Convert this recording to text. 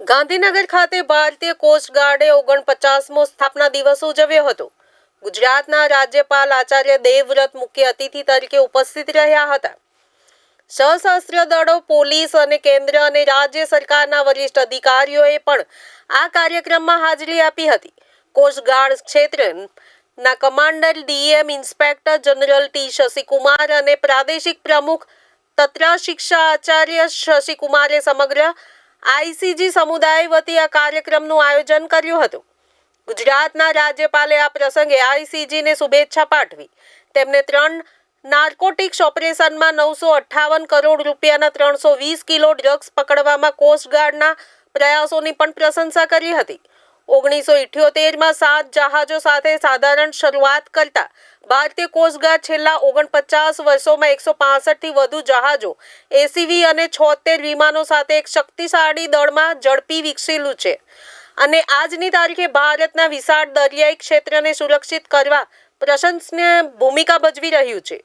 ગાંધીનગર ખાતે ભારતીય કોસ્ટ ઓગણપચાસમો સ્થાપના દિવસ ઉજવ્યો હતો. ગુજરાતના રાજ્યપાલ આચાર્ય દેવવ્રત મુખ્ય અતિથિ તરીકે ઉપસ્થિત રહ્યા હતા. સશસ્ત્ર દળો, પોલીસ અને કેન્દ્ર અને રાજ્ય સરકારના વરિષ્ઠ અધિકારીઓએ પણ આ કાર્યક્રમમાં હાજરી આપી હતી. કોસ્ટગાર્ડ ક્ષેત્રના commander DM inspector general T Shashikumar અને પ્રાદેશિક પ્રમુખ તત્ર શિક્ષા આચાર્ય શશિકુમારે સમગ્ર આઈસીજી સમુદાય વતી આ કાર્યક્રમનું આયોજન કર્યું હતું. ગુજરાતના રાજ્યપાલે આ પ્રસંગે આઈસીજીને શુભેચ્છા પાઠવી. તેમને ત્રણ નાર્કોટિક્સ ઓપરેશનમાં નવસો અઠ્ઠાવન કરોડ રૂપિયાના ત્રણસો વીસ કિલો ડ્રગ્સ પકડવામાં કોસ્ટગાર્ડના પ્રયાસોની પણ પ્રશંસા કરી હતી. ઓગણીસો ઇઠ્યોતેરમાં સાત જહાજો સાથે સાધારણ શરૂઆત કરતા ભારતીય કોસ્ટગાર્ડ છેલ્લા ઓગણપચાસ વર્ષોમાં એકસો પાસઠથી વધુ જહાજો એસીવી અને છોતેર વિમાનો સાથે એક શક્તિશાળી દળમાં ઝડપી વિકસેલું છે. અને આજની તારીખે ભારતના વિશાળ દરિયાઈ ક્ષેત્રને સુરક્ષિત કરવા પ્રશંસનીય ભૂમિકા ભજવી રહ્યું છે.